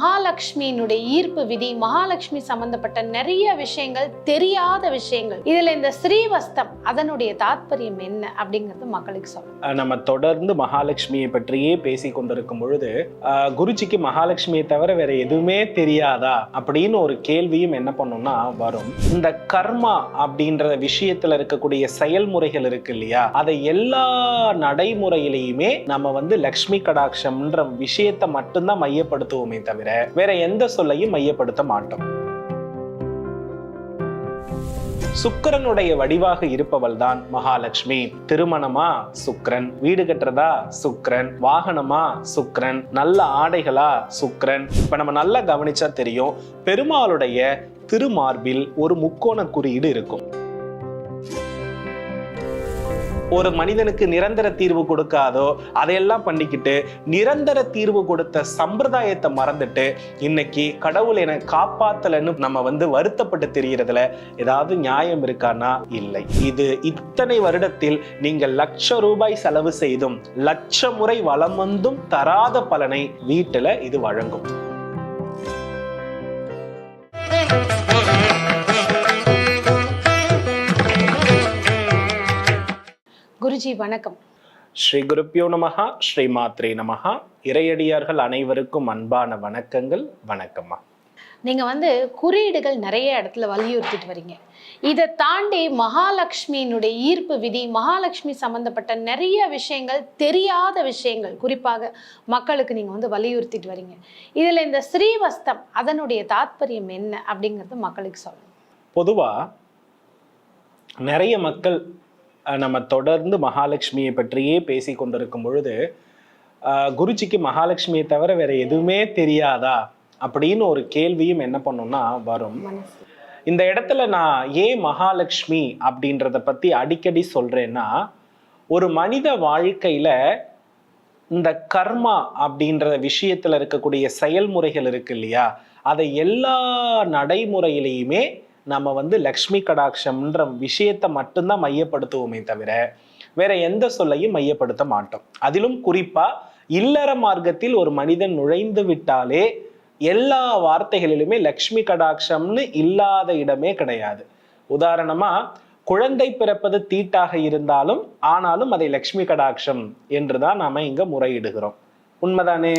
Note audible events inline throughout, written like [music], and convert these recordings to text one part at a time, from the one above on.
மகாலட்சுமியினுடைய ஈர்ப்பு விதி மகாலட்சுமி சம்பந்தப்பட்ட நிறைய விஷயங்கள் தெரியாத விஷயங்கள். இதுல இந்த ஸ்ரீவஸ்தம் அதனுடைய தாத்பரியம் என்ன அப்படிங்கறது மக்களுக்கு சொல்லணும் நம்ம தொடர்ந்து மகாலட்சுமியை பற்றியே பேசி கொண்டிருக்கும் பொழுது குருஜிக்கு மகாலட்சுமியை தவிர வேற எதுவுமே தெரியாதா அப்படின்னு ஒரு கேள்வியும் என்ன பண்ணும்னா வரும். இந்த கர்மா அப்படின்ற விஷயத்துல இருக்கக்கூடிய செயல்முறைகள் இருக்கு இல்லையா? அதை எல்லா நடைமுறையிலையுமே நம்ம வந்து லக்ஷ்மி கடாட்சம்ன்ற விஷயத்தை மட்டும்தான் மையப்படுத்துவோமே தவிர வேற எந்த சொல்லையும் மையப்படுத்த மாட்டோம். சுக்கரனுடைய வடிவாக இருப்பவள் தான் மகாலட்சுமி. திருமணமா சுக்கரன் வீடு கட்டுறதா சுக்கரன் வாகனமா சுக்கரன் நல்ல ஆடைகளா சுக்கிரன். இப்ப நம்ம நல்லா கவனிச்சா தெரியும் பெருமாளுடைய திருமார்பில் ஒரு முக்கோண குறியீடு இருக்கும். ஒரு மனிதனுக்கு நிரந்தர தீர்வு கொடுக்காதோ அதையெல்லாம் பண்ணிக்கிட்டு நிரந்தர தீர்வு கொடுத்த சம்பிரதாயத்தை மறந்துட்டு இன்னைக்கு கடவுள் என காப்பாத்தலன்னு நம்ம வந்து வருத்தப்பட்டு தெரிகிறதுல ஏதாவது நியாயம் இருக்கானா? இல்லை. இது இத்தனை வருடத்தில் நீங்கள் லட்ச ரூபாய் செலவு செய்தும் லட்ச முறை வளம் வந்தும் தராத பலனை வீட்டுல இது வழங்கும். குருஜி வணக்கம். ஸ்ரீ குருப்பியோ நமஹா ஸ்ரீ மாத்ரே நமஹா. இறையடியார்கள் அனைவருக்கும் அன்பான வணக்கங்கள். வணக்கம்மா. நீங்க வந்து குறியீடுகள் நிறைய இடத்துல வலியுறுத்திட்டு வரீங்க. இதை தாண்டி மகாலட்சுமியினுடைய ஈர்ப்பு விதி மகாலட்சுமி சம்பந்தப்பட்ட நிறைய விஷயங்கள் தெரியாத விஷயங்கள் குறிப்பாக மக்களுக்கு நீங்க வந்து வலியுறுத்திட்டு வரீங்க. இதுல இந்த ஸ்ரீவஸ்தம் அதனுடைய தாத்பரியம் என்ன அப்படிங்கறது மக்களுக்கு சொல்லணும் பொதுவா நிறைய மக்கள் நம்ம தொடர்ந்து மகாலட்சுமியை பற்றியே பேசி கொண்டிருக்கும் பொழுது குருஜிக்கு மகாலட்சுமியை தவிர வேற எதுவுமே தெரியாதா? அப்படின்னு ஒரு கேள்வியும் என்ன பண்ணும்னா வரும். இந்த இடத்துல நான் ஏன் மகாலட்சுமி அப்படின்றத பத்தி அடிக்கடி சொல்றேன்னா ஒரு மனித வாழ்க்கையில இந்த கர்மா அப்படின்ற விஷயத்துல இருக்கக்கூடிய செயல்முறைகள் இருக்கு இல்லையா? அதை எல்லா நடைமுறையிலையுமே நம்ம வந்து லக்ஷ்மி கடாட்சம்ன்ற விஷயத்தை மட்டும்தான் மையப்படுத்துவோமே தவிர வேற எந்த சொல்லையும் மையப்படுத்த மாட்டோம். அதிலும் குறிப்பா இல்லற மார்க்கத்தில் ஒரு மனிதன் நுழைந்து விட்டாலே எல்லா வார்த்தைகளிலுமே லக்ஷ்மி கடாட்சம்னு இல்லாத இடமே கிடையாது. உதாரணமா குழந்தை பிறப்பது தீட்டாக இருந்தாலும் ஆனாலும் அதை லக்ஷ்மி கடாட்சம் என்றுதான் நாம இங்க முறையிடுகிறோம். உண்மைதானே?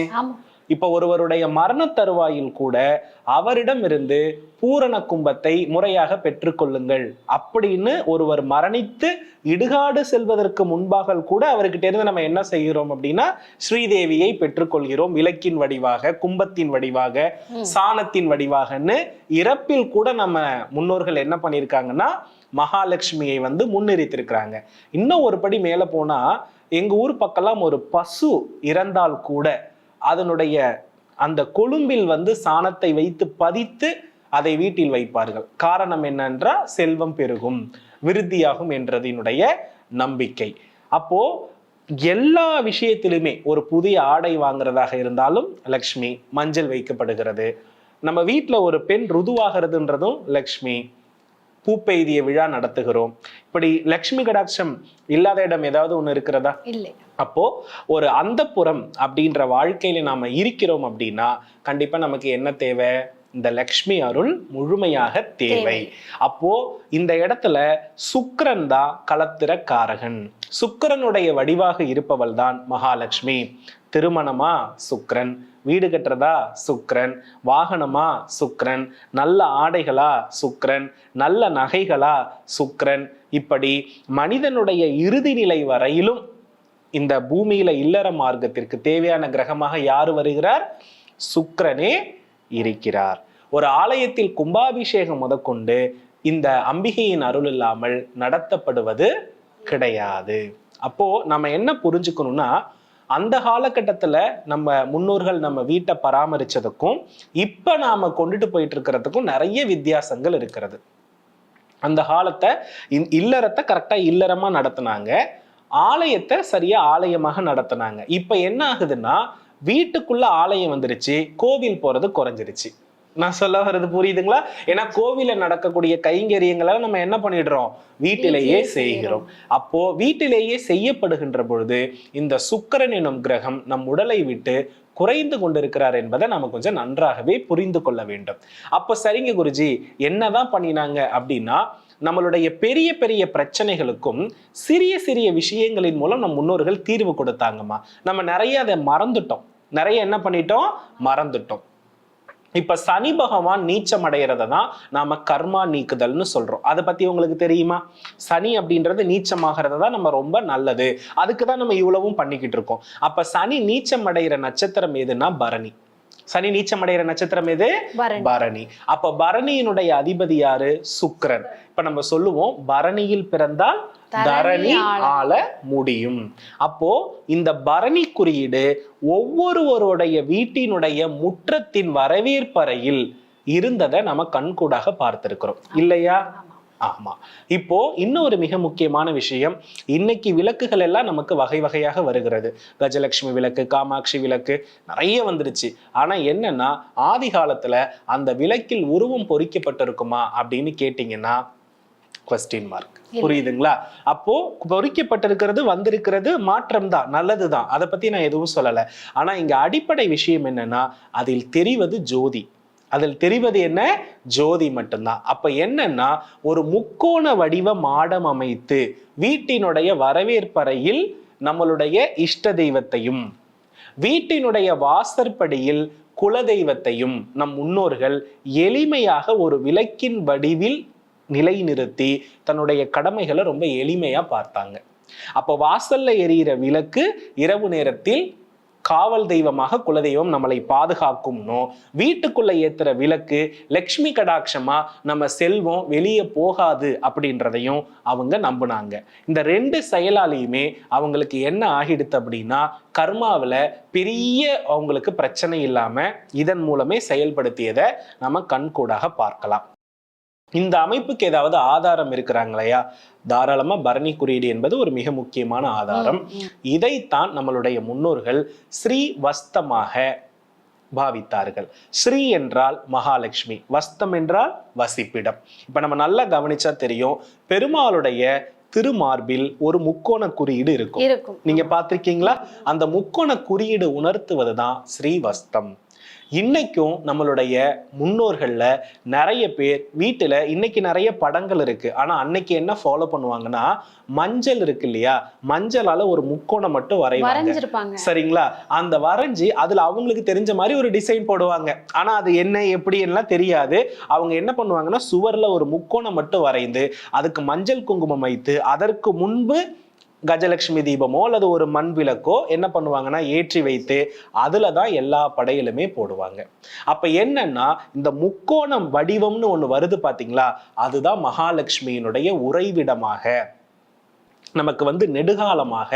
இப்ப ஒருவருடைய மரண தருவாயில் கூட அவரிடம் இருந்து பூரண கும்பத்தை முறையாக பெற்றுக்கொள்ளுங்கள் அப்படின்னு ஒருவர் மரணித்து இடுகாடு செல்வதற்கு முன்பாக கூட அவர்கிட்ட இருந்து நம்ம என்ன செய்கிறோம் அப்படின்னா ஸ்ரீதேவியை பெற்றுக்கொள்கிறோம் விளக்கின் வடிவாக கும்பத்தின் வடிவாக. சாணத்தின் வடிவாகன்னு இறப்பில் கூட நம்ம முன்னோர்கள் என்ன பண்ணியிருக்காங்கன்னா மகாலட்சுமியை வந்து முன்னிறுத்திருக்கிறாங்க இன்னும் ஒரு படி மேல போனா எங்க ஊர் பக்கம்லாம் ஒரு பசு இறந்தால் கூட அதனுடைய அந்த கொழும்பில் வந்து சாணத்தை வைத்து பதித்து அதை வீட்டில் வைப்பார்கள். காரணம் என்னென்றால் செல்வம் பெருகும் விருத்தியாகும் என்றதினுடைய நம்பிக்கை. அப்போ எல்லா விஷயத்திலுமே ஒரு புதிய ஆடை வாங்குறதாக இருந்தாலும் லக்ஷ்மி மஞ்சள் வைக்கப்படுகிறது. நம்ம வீட்டில் ஒரு பெண் ருதுவாகிறதுன்றதும் லக்ஷ்மி பூப்பெய்திய விழா நடத்துகிறோம். இப்படி லக்ஷ்மி கடாட்சம் இல்லாத இடம் ஏதாவது ஒன்று இருக்கிறதா? இல்லை. அப்போ ஒரு அந்தப்புறம் அப்படின்ற வாழ்க்கையில நாம இருக்கிறோம் அப்படின்னா கண்டிப்பா நமக்கு என்ன தேவை? இந்த லக்ஷ்மி அருள் முழுமையாக தேவை. அப்போ இந்த இடத்துல சுக்கிரன் தான் களத்திர காரகன் சுக்கிரனுடைய வடிவாக இருப்பவள் தான் மகாலட்சுமி திருமணமா சுக்கிரன் வீடு கட்டுறதா சுக்கிரன் வாகனமா சுக்கிரன் நல்ல ஆடைகளா சுக்கிரன் நல்ல நகைகளா சுக்கிரன். இப்படி மனிதனுடைய இறுதி நிலை வரையிலும் இந்த பூமியில இல்லற மார்க்கத்திற்கு தேவையான கிரகமாக யார் வருகிறார்? சுக்கரனே இருக்கிறார். ஒரு ஆலயத்தில் கும்பாபிஷேகம் முதற்கொண்டு இந்த அம்பிகையின் அருள் இல்லாமல் நடத்தப்படுவது கிடையாது. அப்போ நம்ம என்ன புரிஞ்சுக்கணும்னா அந்த காலகட்டத்தில் நம்ம முன்னோர்கள் நம்ம வீட்டை பராமரிச்சதுக்கும் இப்போ நாம் கொண்டுட்டு போயிட்டு இருக்கிறதுக்கும் நிறைய வித்தியாசங்கள் இருக்கிறது. அந்த காலத்தை இல்லறத்தை கரெக்டாக இல்லறமாக நடத்துனாங்க. ஆலயத்தை சரியா ஆலயமாக நடத்துனாங்க. இப்ப என்ன ஆகுதுன்னா வீட்டுக்குள்ள ஆலயம் வந்துருச்சு கோவில் போறது குறைஞ்சிருச்சு. நான் சொல்ல வர்றது புரியுதுங்களா? ஏன்னா கோவில நடக்கக்கூடிய கைங்கரியங்களை நம்ம என்ன பண்ணிடுறோம்? வீட்டிலேயே செய்கிறோம். அப்போ வீட்டிலேயே செய்யப்படுகின்ற பொழுது இந்த சுக்கிரன் எனும் கிரகம் நம் உடலை விட்டு குறைந்து கொண்டிருக்கிறார் என்பதை நம்ம கொஞ்சம் நன்றாகவே புரிந்து கொள்ள வேண்டும். அப்ப சரிங்க குருஜி என்னதான் பண்ணினாங்க அப்படின்னா நம்மளுடைய பெரிய பெரிய பிரச்சனைகளுக்கும் சிறிய சிறிய விஷயங்களின் மூலம் நம் முன்னோர்கள் தீர்வு கொடுத்தாங்கம்மா. நம்ம நிறைய அதை மறந்துட்டோம். நிறைய என்ன பண்ணிட்டோம்? மறந்துட்டோம். இப்ப சனி பகவான் நீச்சம் அடைகிறத தான் நாம கர்மா நீக்குதல்னு சொல்றோம். அதை பத்தி உங்களுக்கு தெரியுமா? சனி அப்படின்றது நீச்சம் தான் நம்ம ரொம்ப நல்லது. அதுக்கு தான் நம்ம இவ்வளவும் பண்ணிக்கிட்டு இருக்கோம். அப்ப சனி நீச்சம் அடைகிற நட்சத்திரம் எதுன்னா பரணி. சனி நீச்சம் அடைகிற நட்சத்திரம் எது? பரணி. அப்ப பரணியினுடைய அதிபதி யாரு? சுக்கிரன். இப்ப நம்ம சொல்லுவோம் பரணியில் பிறந்தால் தரணி. ஆள. முடியும். அப்போ இந்த பரணி குறியீடு ஒவ்வொருவருடைய வீட்டினுடைய முற்றத்தின் வரவேற்பறையில் இருந்ததை நம்ம கண்கூடாக பார்த்திருக்கிறோம். இல்லையா? ஆமா. இப்போ இன்னொரு மிக முக்கியமான விஷயம் இன்னைக்கு விளக்குகள் எல்லாம் நமக்கு வகை வகையாக வருகிறது. கஜலட்சுமி விளக்கு காமாட்சி விளக்கு நிறைய வந்துருச்சு. ஆனா என்னன்னா ஆதி காலத்துல அந்த விளக்கில் உருவம் பொறிக்கப்பட்டிருக்குமா அப்படின்னு கேட்டீங்கன்னா கொஸ்டின் மார்க். புரியுதுங்களா? அப்போ பொறிக்கப்பட்டிருக்கிறது வந்திருக்கிறது மாற்றம் தான் நல்லதுதான். அதை பத்தி நான் எதுவும் சொல்லல. ஆனா இங்க அடிப்படை விஷயம் என்னன்னா அதில் தெரிவது ஜோதி. அதில் தெரிவது என்ன? ஜோதி மட்டும்தான். அப்ப என்னன்னா ஒரு முக்கோண வடிவ மாடம் அமைத்து வீட்டினுடைய வரவேற்பறையில் நம்மளுடைய இஷ்ட தெய்வத்தையும் வீட்டினுடைய வாசற்படியில் குலதெய்வத்தையும் நம் முன்னோர்கள் எளிமையாக ஒரு விளக்கின் வடிவில் நிலைநிறுத்தி தன்னுடைய கடமைகளை ரொம்ப எளிமையா பார்த்தாங்க. அப்போ வாசல்ல எரியிற விளக்கு இரவு நேரத்தில் காவல் தெய்வமாக குலதெய்வம் நம்மளை பாதுகாக்கும்னோ வீட்டுக்குள்ள ஏத்துற விளக்கு லக்ஷ்மி கடாட்சமா நம்ம செல்வம் வெளியே போகாது அப்படின்றதையும் அவங்க நம்புனாங்க. இந்த ரெண்டு செயலாலையுமே அவங்களுக்கு என்ன ஆகிடுது அப்படின்னா கர்மாவில் பெரிய அவங்களுக்கு பிரச்சனை இல்லாம இதன் மூலமே செயல்படுத்தியதை நம்ம கண்கூடாக பார்க்கலாம். இந்த அமைப்புக்கு ஏதாவது ஆதாரம் இருக்கிறாங்களையா தாராளமா பரணி குறியீடு என்பது ஒரு மிக முக்கியமான ஆதாரம். இதைத்தான் நம்மளுடைய முன்னோர்கள் ஸ்ரீ வஸ்தமாக பாவித்தார்கள். ஸ்ரீ என்றால் மகாலட்சுமி வஸ்தம் என்றால் வசிப்பிடம். இப்ப நம்ம நல்லா கவனிச்சா தெரியும் பெருமாளுடைய திருமார்பில் ஒரு முக்கோண குறியீடு இருக்கும். நீங்க பார்த்திருக்கீங்களா? அந்த முக்கோண குறியீடு உணர்த்துவதுதான் ஸ்ரீவஸ்தம். இன்னைக்கும் நம்மளுடைய முன்னோர்கள்ல நிறைய பேர் வீட்டுல இன்னைக்கு நிறைய படங்கள் இருக்கு. ஆனா அன்னைக்கு என்ன ஃபாலோ பண்ணுவாங்கன்னா மஞ்சள் இருக்கு இல்லையா? மஞ்சளால ஒரு முக்கோணம் மட்டும் வரைவாங்க. சரிங்களா? அந்த வரைஞ்சி அதுல அவங்களுக்கு தெரிஞ்ச மாதிரி ஒரு டிசைன் போடுவாங்க. ஆனா அது என்ன எப்படி எல்லாம் தெரியாது. அவங்க என்ன பண்ணுவாங்கன்னா சுவர்ல ஒரு முக்கோணம் மட்டும் வரைந்து அதுக்கு மஞ்சள் குங்குமம் வைத்து அதற்கு முன்பு கஜலட்சுமி தீபமோ அல்லது ஒரு மண் விளக்கோ என்ன பண்ணுவாங்கன்னா ஏற்றி வைத்து அதுல தான் எல்லா படையிலுமே போடுவாங்க. அப்ப என்னன்னா இந்த முக்கோணம் வடிவம்னு ஒண்ணு வருது பாத்தீங்களா? அதுதான் மகாலட்சுமியினுடைய உறைவிடமாக நமக்கு வந்து நெடுகாலமாக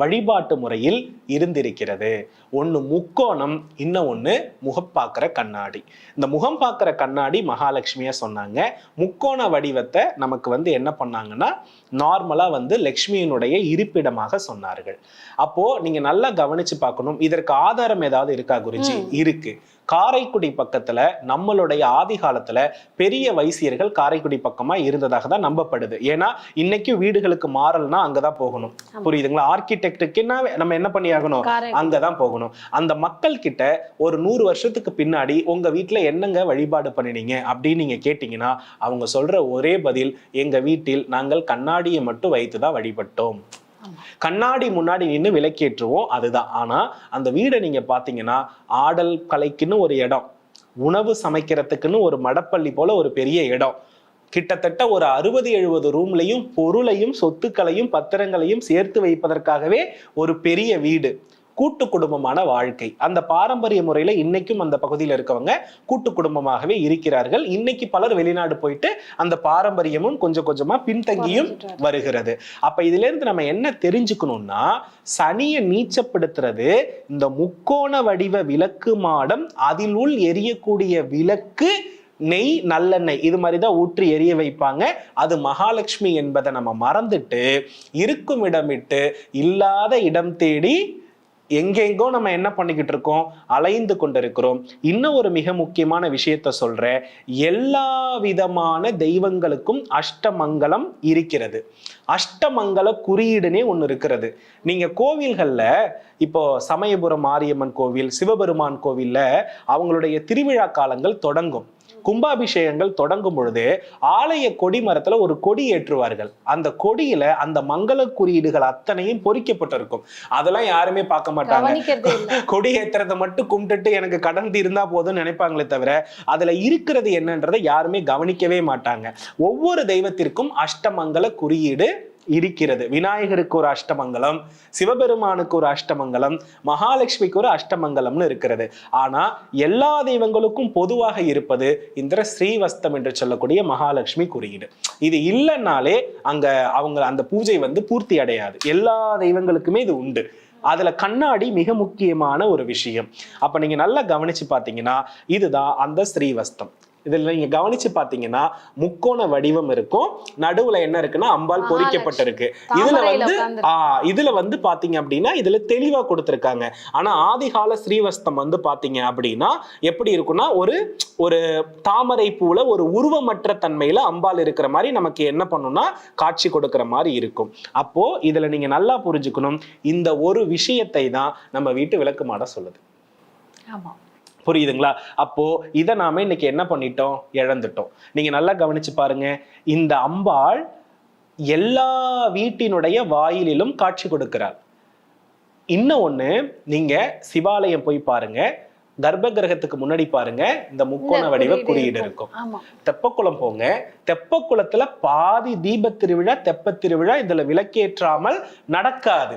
வழிபாட்டு முறையில் இருந்திருக்கிறது. ஒன்று முக்கோணம் இன்னும் ஒன்று முகம் பார்க்குற கண்ணாடி. இந்த முகம் பார்க்குற கண்ணாடி மகாலட்சுமியாக சொன்னாங்க. முக்கோண வடிவத்தை நமக்கு வந்து என்ன பண்ணாங்கன்னா நார்மலாக வந்து லக்ஷ்மியினுடைய இருப்பிடமாக சொன்னார்கள். அப்போ நீங்க நல்லா கவனிச்சு பார்க்கணும். இதற்கு ஆதாரம் ஏதாவது இருக்கா குருஜி. இருக்கு. காரைக்குடி பக்கத்துல நம்மளுடைய ஆதி காலத்துல பெரிய வைசியர்கள் காரைக்குடி பக்கமா இருந்ததாக தான் நம்பப்படுது. ஏன்னா இன்னைக்கு வீடுகளுக்கு மாறல்னா அங்கதான் போகணும். புரியுதுங்களா? ஆர்கிடெக்டுக்கு நம்ம என்ன பண்ணி ஆகணும்? காரை அங்கதான் போகணும். அந்த மக்கள் கிட்ட ஒரு நூறு வருஷத்துக்கு பின்னாடி உங்க வீட்ல என்னங்க வழிபாடு பண்ணினீங்க? அப்படின்னு நீங்க கேட்டீங்கன்னா அவங்க சொல்ற ஒரே பதில் எங்க வீட்டில் நாங்கள் கண்ணாடியை மட்டும் வைத்து தான் வழிபட்டோம். கண்ணாடி முன்னாடி நின்று விளக்கேற்றுவோம் அதுதான். ஆனா அந்த வீடை நீங்க பாத்தீங்கன்னா ஆடல் கலைக்குன்னு ஒரு இடம் உணவு சமைக்கிறதுக்குன்னு ஒரு மடப்பள்ளி போல ஒரு பெரிய இடம். கிட்டத்தட்ட ஒரு அறுபது எழுபது ரூம்லையும் பொருளையும் சொத்துக்களையும் பத்திரங்களையும் சேர்த்து வைப்பதற்காகவே ஒரு பெரிய வீடு. கூட்டு குடும்பமான வாழ்க்கை. அந்த பாரம்பரிய முறையில இன்னைக்கும் அந்த பகுதியில் இருக்கவங்க கூட்டு குடும்பமாகவே இருக்கிறார்கள். இன்னைக்கு பலர் வெளிநாடு போயிட்டு அந்த பாரம்பரியமும் கொஞ்சம் கொஞ்சமா பின்தங்கியும். வருகிறது. அப்ப இதுல இருந்து நம்ம என்ன தெரிஞ்சுக்கணும்னா சனியை நீச்சப்படுத்துறது இந்த முக்கோண வடிவ விளக்கு மாடம் அதில் உள் எரியக்கூடிய விளக்கு நெய் நல்லெண்ணெய் இது மாதிரி தான் ஊற்றி எரிய வைப்பாங்க. அது மகாலட்சுமி என்பதை நம்ம மறந்துட்டு இருக்கும் இடமிட்டு இல்லாத இடம் தேடி எங்கெங்கோ நம்ம என்ன பண்ணிக்கிட்டு இருக்கோம்? அலைந்து கொண்டிருக்கிறோம். இன்னும் ஒரு மிக முக்கியமான விஷயத்த சொல்றேன். எல்லா விதமான தெய்வங்களுக்கும் அஷ்டமங்கலம் இருக்கிறது. அஷ்டமங்கல குறியீடுனே ஒன்று இருக்கிறது. நீங்க கோவில்கள்ல இப்போ சமயபுரம் மாரியம்மன் கோவில் சிவபெருமான் கோவில்ல அவங்களுடைய திருவிழா காலங்கள் தொடங்கும். கும்பாபிஷேகங்கள் தொடங்கும் பொழுது ஆலய கொடி மரத்துல ஒரு கொடி ஏற்றுவார்கள். அந்த கொடியில அந்த மங்கள குறியீடுகள் அத்தனையும் பொறிக்கப்பட்டிருக்கும். அதெல்லாம் யாருமே பார்க்க மாட்டாங்க. [laughs] கொடி ஏத்துறதை மட்டும் கும்பிட்டுட்டு எனக்கு கடன் தீர்ந்தா போதும்னு நினைப்பாங்களே தவிர அதுல இருக்கிறது என்னன்றதை யாருமே கவனிக்கவே மாட்டாங்க. ஒவ்வொரு தெய்வத்திற்கும் அஷ்டமங்கல குறியீடு இருக்கிறது. விநாயகருக்கு ஒரு அஷ்டமங்கலம் சிவபெருமானுக்கு ஒரு அஷ்டமங்கலம் மகாலட்சுமிக்கு ஒரு அஷ்டமங்கலம்னு இருக்கிறது. ஆனா எல்லா தெய்வங்களுக்கும் பொதுவாக இருப்பது இந்த ஸ்ரீவஸ்தம் என்று சொல்லக்கூடிய மகாலட்சுமி குறியீடு. இது இல்லைன்னாலே அங்க அவங்க அந்த பூஜை வந்து பூர்த்தி அடையாது. எல்லா தெய்வங்களுக்குமே இது உண்டு. அதுல கண்ணாடி மிக முக்கியமான ஒரு விஷயம். அப்ப நீங்க நல்லா கவனிச்சு பாத்தீங்கன்னா இதுதான் அந்த ஸ்ரீவஸ்தம். இதுல நீங்க கவனிச்சு பாத்தீங்கன்னா முக்கோண வடிவம் இருக்கும். நடுவுல என்ன இருக்குன்னா அம்பாள் மகாலட்சுமி. பொறிக்கப்பட்டிருக்கு. இதுல வந்து இதுல வந்து பாத்தீங்க அப்படின்னா இதுல தெளிவா கொடுத்திருக்காங்க. ஆனா ஆதிகால ஸ்ரீவஸ்தம் வந்து பாத்தீங்க அப்படின்னா எப்படி இருக்கும்னா ஒரு ஒரு தாமரை பூல ஒரு உருவமற்ற தன்மையில அம்பாள் இருக்கிற மாதிரி நமக்கு என்ன பண்ணும்னா காட்சி கொடுக்கிற மாதிரி இருக்கும். அப்போ இதுல நீங்க நல்லா புரிஞ்சுக்கணும். இந்த ஒரு விஷயத்தை தான் நம்ம வீட்டு விளக்கு மாட சொல்லுது. ஆமா. புரியுதுங்களா? அப்போ இதை நாம இன்னைக்கு என்ன பண்ணிட்டோம்? இழந்துட்டோம். நீங்க நல்லா கவனிச்சு பாருங்க. இந்த அம்பாள் எல்லா வீட்டினுடைய வாயிலிலும் காட்சி கொடுக்கிறாள். இன்னும் ஒண்ணு நீங்க சிவாலயம் போய் பாருங்க. கர்ப்ப கிரகத்துக்கு முன்னாடி பாருங்க. இந்த முக்கோண வடிவ குறியீடு இருக்கும். தெப்பக்குளம் போங்க. தெப்பக்குளத்துல பாதி தீப திருவிழா தெப்ப திருவிழா இதுல விளக்கேற்றாமல் நடக்காது.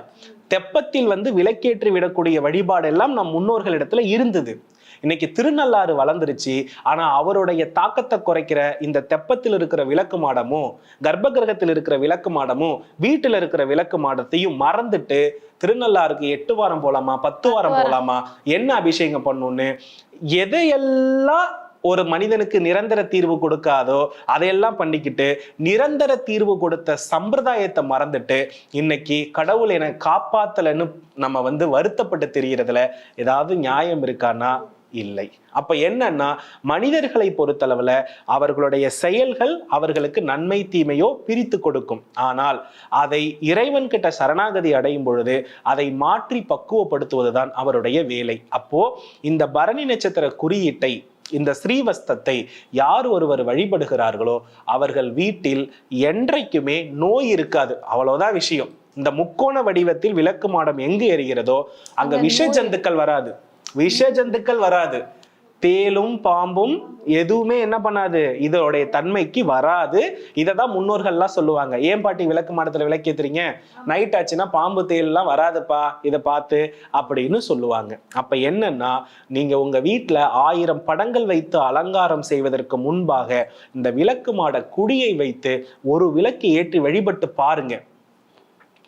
தெப்பத்தில் வந்து விளக்கேற்றி விடக்கூடிய வழிபாடு எல்லாம் நம் முன்னோர்களிடத்துல இருந்தது. இன்னைக்கு திருநள்ளாறு வளர்ந்துருச்சு ஆனா அவருடைய தாக்கத்தை குறைக்கிற இந்த தெப்பத்தில் இருக்கிற விளக்கு மாடமும் கர்ப்ப கிரகத்தில் இருக்கிற விளக்கு மாடமும் வீட்டுல இருக்கிற விளக்கு மாடத்தையும் மறந்துட்டு திருநள்ளாறுக்கு எட்டு வாரம் போலாமா பத்து வாரம். போலாமா என்ன அபிஷேகம் பண்ணணும்னு எதையெல்லாம் ஒரு மனிதனுக்கு நிரந்தர தீர்வு கொடுக்காதோ அதையெல்லாம் பண்ணிக்கிட்டு நிரந்தர தீர்வு கொடுத்த சம்பிரதாயத்தை மறந்துட்டு இன்னைக்கு கடவுள் என்னை காப்பாத்தலைன்னு நம்ம வந்து வருத்தப்பட்டு தெரியறதுல ஏதாவது நியாயம் இருக்கான்னா இல்லை. அப்ப என்னன்னா மனிதர்களை பொறுத்தளவுல அவர்களுடைய செயல்கள் அவர்களுக்கு நன்மை தீமையோ பிரித்து கொடுக்கும். ஆனால் அதை இறைவன் கிட்ட சரணாகதி அடையும் பொழுது அதை மாற்றி பக்குவப்படுத்துவதுதான் அவருடைய வேலை. அப்போ இந்த பரணி நட்சத்திர குறியீட்டை இந்த ஸ்ரீவஸ்தத்தை யார் ஒருவர் வழிபடுகிறார்களோ அவர்கள் வீட்டில் என்றைக்குமே நோய் இருக்காது. அவ்வளவுதான் விஷயம். இந்த முக்கோண வடிவத்தில் விளக்கு மாடம் எங்கு எரிகிறதோ அங்க விஷ ஜந்துக்கள் வராது. விஷ ஜந்துக்கள் வராது. தேலும் பாம்பும் எதுவுமே என்ன பண்ணாது. இதோடைய தன்மைக்கு வராது. இதை தான் முன்னோர்கள்லாம் சொல்லுவாங்க. ஏன் பாட்டி விளக்கு மாடத்துல விளக்கேத்துறீங்க? நைட் ஆச்சுன்னா பாம்பு தேல்லாம் வராதுப்பா. இதை பார்த்து அப்படின்னு சொல்லுவாங்க. அப்ப என்னன்னா நீங்க உங்க வீட்டில் ஆயிரம் படங்கள் வைத்து அலங்காரம் செய்வதற்கு முன்பாக இந்த விளக்கு மாட குடியை வைத்து ஒரு விளக்கு ஏற்றி வழிபட்டு பாருங்க.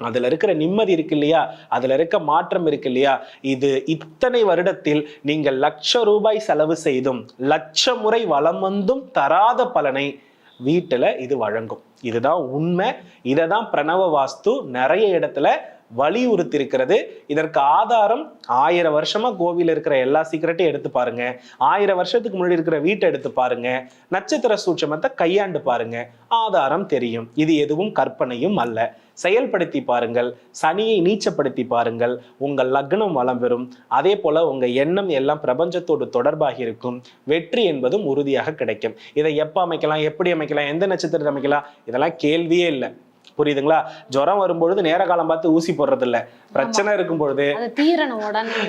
அதில் இருக்கிற நிம்மதி இருக்கு இல்லையா? அதில் இருக்க மாற்றம் இருக்கு இல்லையா? இது இத்தனை வருடத்தில் நீங்கள் லட்ச ரூபாய் செலவு செய்தும் லட்ச முறை வளம் வந்தும் தராத பலனை வீட்டில் இது வழங்கும். இதுதான் உண்மை. இதை தான் பிரணவ வாஸ்து நிறைய இடத்துல வலியுறுத்தி இருக்கிறது இதற்கு ஆதாரம் ஆயிரம் வருஷமா கோவில் இருக்கிற எல்லா சீக்கிரட்டையும் எடுத்து பாருங்க. ஆயிரம் வருஷத்துக்கு முன்னாடி இருக்கிற வீட்டை எடுத்து பாருங்க. நட்சத்திர சூட்சமத்தை கையாண்டு பாருங்க. ஆதாரம் தெரியும். இது எதுவும் கற்பனையும் அல்ல. செயல்படுத்தி பாருங்கள். சனியை நீச்சப்படுத்தி பாருங்கள். உங்கள் லக்னம் வளம் பெறும். அதே போல உங்க எண்ணம் எல்லாம் பிரபஞ்சத்தோடு தொடர்பாக இருக்கும். வெற்றி என்பதும் உறுதியாக கிடைக்கும். இதை எப்ப அமைக்கலாம்? எப்படி அமைக்கலாம்? எந்த நட்சத்திரத்தை அமைக்கலாம்? இதெல்லாம் கேள்வியே இல்லை. புரியுதுங்களா? ஜுரம் வரும்பொழுது நேர காலம் பார்த்து ஊசி போடுறது இல்ல பிரச்சனை இருக்கும் பொழுது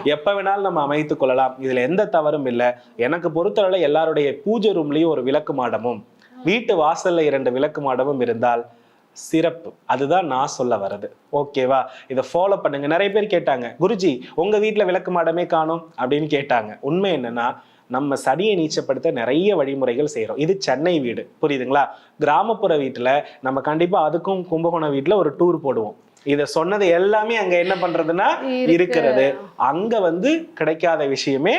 எப்ப வேணாலும் நம்ம அமைத்துக் கொள்ளலாம். இதுல எந்த தவறும் இல்லை. எனக்கு பொறுத்தவரை எல்லாருடைய பூஜை ரூம்லயும் ஒரு விளக்கு மாடமும் வீட்டு வாசல்ல இரண்டு விளக்கு மாடமும் இருந்தால் சிறப்பு. அதுதான் நான் சொல்ல வர்றது. ஓகேவா இதை ஃபாலோ பண்ணுங்க. நிறைய பேர் கேட்டாங்க குருஜி உங்க வீட்ல விளக்கு மாடமே காணும்? அப்படின்னு கேட்டாங்க. உண்மை என்னன்னா நம்ம சனியை நீச்சப்படுத்த நிறைய வழிமுறைகள் செய்றோம். இது சென்னை வீடு. புரியுதுங்களா? கிராமப்புற வீட்டுல நம்ம கண்டிப்பா அதுக்கும் கும்பகோணம் வீட்டுல ஒரு டூர் போடுவோம். இத சொன்னது எல்லாமே அங்க என்ன பண்றதுன்னா இருக்கு. இருக்கிறது. அங்க வந்து கிடைக்காத விஷயமே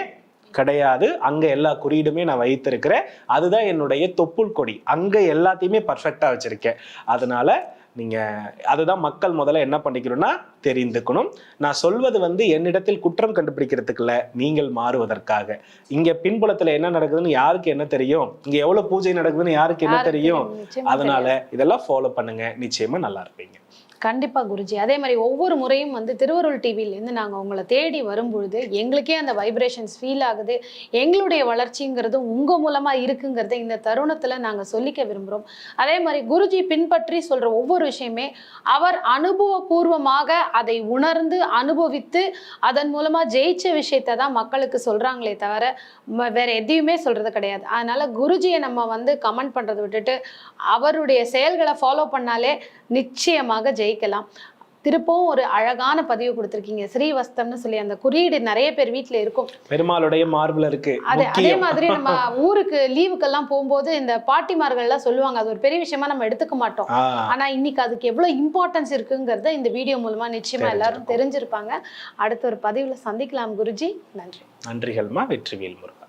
கிடையாது. அங்க எல்லா குறியீடுமே நான் வைத்திருக்கிறேன். அதுதான் என்னுடைய தொப்புள் கொடி. அங்க எல்லாத்தையுமே பர்ஃபெக்டா வச்சிருக்கேன். அதனால நீங்க அதுதான் மக்கள் முதல்ல என்ன பண்ணிக்கணும்னா தெரிந்துக்கணும். நான் சொல்வது வந்து என்னிடத்தில் குற்றம் கண்டுபிடிக்கிறதுக்கு இல்ல நீங்கள் மாறுவதற்காக. இங்க பின்புலத்துல என்ன நடக்குதுன்னு யாருக்கு என்ன தெரியும்? இங்க எவ்வளவு பூஜை நடக்குதுன்னு யாருக்கு என்ன தெரியும்? அதனால இதெல்லாம் ஃபாலோ பண்ணுங்க. நிச்சயமா நல்லா இருப்பீங்க. கண்டிப்பாக குருஜி. அதே மாதிரி ஒவ்வொரு முறையும் வந்து திருவருள் டிவியிலேருந்து நாங்கள் உங்களை தேடி வரும்பொழுது எங்களுக்கே அந்த வைப்ரேஷன்ஸ் ஃபீல் ஆகுது. எங்களுடைய வளர்ச்சிங்கிறது உங்கள் மூலமாக இருக்குங்கிறத இந்த தருணத்தில் நாங்கள் சொல்லிக்க விரும்புகிறோம் அதே மாதிரி குருஜி பின்பற்றி சொல்கிற ஒவ்வொரு விஷயமே அவர் அனுபவபூர்வமாக அதை உணர்ந்து அனுபவித்து அதன் மூலமாக ஜெயிச்ச விஷயத்தை தான் மக்களுக்கு சொல்கிறாங்களே தவிர வேறு வேற எதையுமே சொல்கிறது கிடையாது. அதனால் குருஜியை நம்ம வந்து கமெண்ட் பண்ணுறதை விட்டுட்டு அவருடைய செயல்களை ஃபாலோ பண்ணாலே நிச்சயமாக ஜெயி ஜெயிக்கலாம். திருப்பவும் ஒரு அழகான பதிவு கொடுத்துருக்கீங்க. ஸ்ரீவஸ்தம்னு சொல்லி அந்த குறியீடு நிறைய பேர் வீட்ல இருக்கும். பெருமாளுடைய மார்பிள் இருக்கு. அதே அதே மாதிரி நம்ம [laughs] ஊருக்கு லீவுக்கெல்லாம் போகும்போது இந்த பாட்டிமார்கள் எல்லாம் சொல்லுவாங்க அது ஒரு பெரிய விஷயமா நம்ம எடுத்துக்க மாட்டோம். ஆனா இன்னைக்கு அதுக்கு எவ்வளவு இம்பார்ட்டன்ஸ் இருக்குங்கிறத இந்த வீடியோ மூலமா நிச்சயமா எல்லாரும் தெரிஞ்சிருப்பாங்க. அடுத்த ஒரு பதிவுல சந்திக்கலாம் குருஜி. நன்றி. நன்றிகள்மா வெற்றிவேல் முருகன்.